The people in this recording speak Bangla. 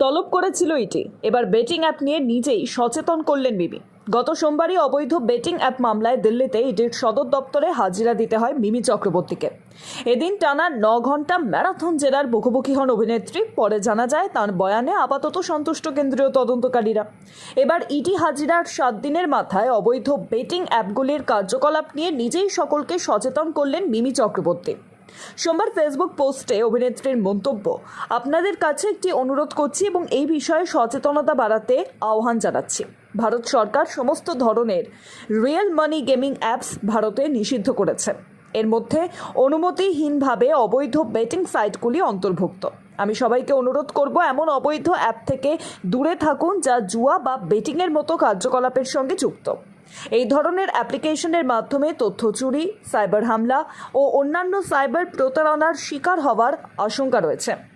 তলব করেছিল ইটি। এবার বেটিং অ্যাপ নিয়ে নিজেই সচেতন করলেন মিমি গত সোমবারই অবৈধ বেটিং অ্যাপ মামলায় দিল্লিতে ইডির সদর দপ্তরে হাজিরা দিতে হয় মিমি চক্রবর্তীকে। এদিন টানা ন ঘণ্টা ম্যারাথন জেরার মুখোমুখি হন অভিনেত্রী। পরে জানা যায়, তার বয়ানে আপাতত সন্তুষ্ট কেন্দ্রীয় তদন্তকারীরা। এবার ইডি হাজিরার সাত দিনের মাথায় অবৈধ বেটিং অ্যাপগুলির কার্যকলাপ নিয়ে নিজেই সকলকে সচেতন করলেন মিমি চক্রবর্তী। সোমবার ফেসবুক পোস্টে অভিনেত্রীর মন্তব্য, আপনাদের কাছে একটি অনুরোধ করছি এবং এই বিষয়ে সচেতনতা বাড়াতে আহ্বান জানাচ্ছি। ভারত সরকার সমস্ত ধরনের রিয়েল মানি গেমিং অ্যাপস ভারতে নিষিদ্ধ করেছে। এর মধ্যে অনুমতিহীনভাবে অবৈধ বেটিং সাইটগুলি অন্তর্ভুক্ত। আমি সবাইকে অনুরোধ করব এমন অবৈধ অ্যাপ থেকে দূরে থাকুন যা জুয়া বা বেটিংয়ের মতো কার্যকলাপের সঙ্গে যুক্ত। এই ধরনের অ্যাপ্লিকেশনের মাধ্যমে তথ্য চুরি, সাইবার হামলা ও অন্যান্য সাইবার প্রতারণার শিকার হওয়ার আশঙ্কা রয়েছে।